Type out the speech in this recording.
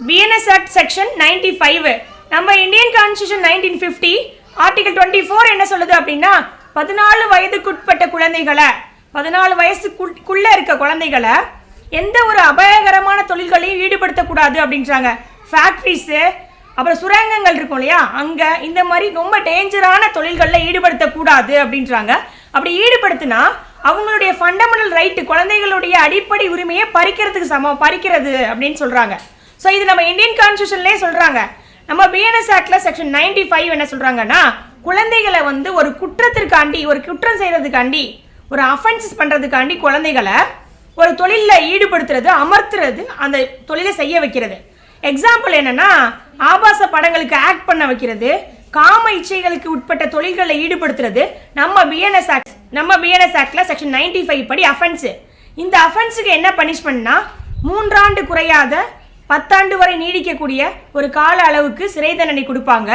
BNS act section ninety five நம்ம Indian constitution nineteen fifty article twenty four என்ன சொல்லுது அப்படின்னா பதினாலு வயதுக்குட்பட்ட குழந்தைகளை பதினாலு வயசுக்குள்ளே இருக்க குழந்தைகளை எந்த ஒரு அபாயகரமான தொழில்களையும் ஈடுபடுத்தக்கூடாது அப்படின்றாங்க. ஃபேக்ட்ரிஸு அப்புறம் சுரங்கங்கள் இருக்கும் இல்லையா? அங்கே இந்த மாதிரி ரொம்ப டேஞ்சரான தொழில்களில் ஈடுபடுத்தக்கூடாது அப்படின்றாங்க. அப்படி ஈடுபடுத்தினா அவங்களுடைய ஃபண்டமெண்டல் ரைட்டு குழந்தைகளுடைய அடிப்படை உரிமையை பறிக்கிறதுக்கு சமம் பறிக்கிறது அப்படின்னு சொல்கிறாங்க ஸோ இது நம்ம இந்தியன் கான்ஸ்டியூஷன்லேயே சொல்கிறாங்க நம்ம பிஎன்எஸ் ஆக்டில் செக்ஷன் நைன்டி ஃபைவ் என்ன சொல்கிறாங்கன்னா குழந்தைகளை வந்து ஒரு குற்றத்திற்காண்டி ஒரு குற்றம் செய்கிறதுக்காண்டி ஒரு அஃபென்சஸ் பண்ணுறதுக்காண்டி குழந்தைகளை ஒரு தொழிலில் ஈடுபடுத்துறது அமர்த்துறது அந்த தொழிலை செய்ய வைக்கிறது. எக்ஸாம்பிள் என்னன்னா ஆபாச படங்களுக்கு ஆக்ட் பண்ண வைக்கிறது காம இச்சைகளுக்கு உட்பட்ட தொழில்களை ஈடுபடுத்துறது நம்ம பிஎன்எஸ் ஆக்ட் நம்ம பிஎன்எஸ் ஆக்டில் செக்ஷன் நைன்டி ஃபைவ் படி அஃபென்ஸு இந்த அஃபென்ஸுக்கு என்ன பனிஷ்மெண்ட்னா மூன்றாண்டு குறையாத பத்தாண்டு வரை நீடிக்கக்கூடிய ஒரு கால அளவுக்கு சிறை தண்டனை கொடுப்பாங்க.